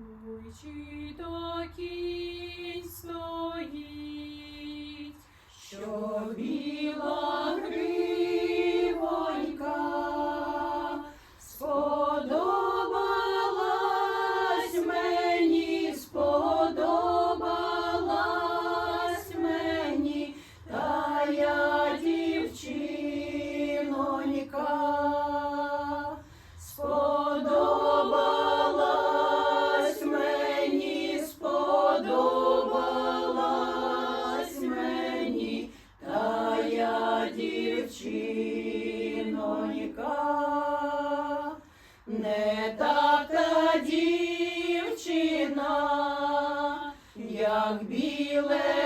Уйчі такий стоїть, що біла. біле.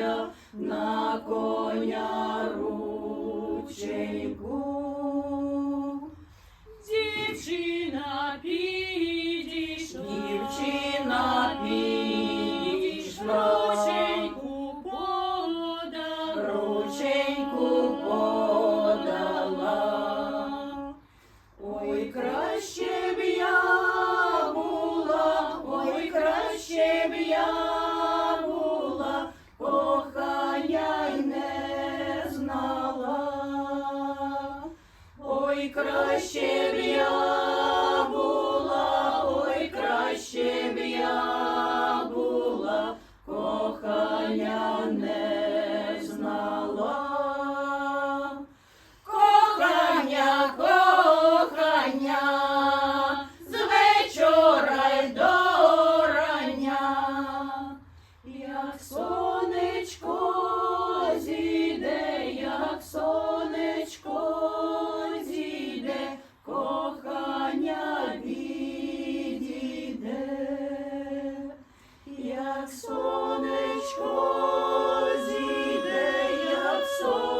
я на коня рученьку. краще б я була, ой, краще б я була, кохання не знала, кохання, кохання, з вечора й до рання, як як сонечко зійде, як сонечко.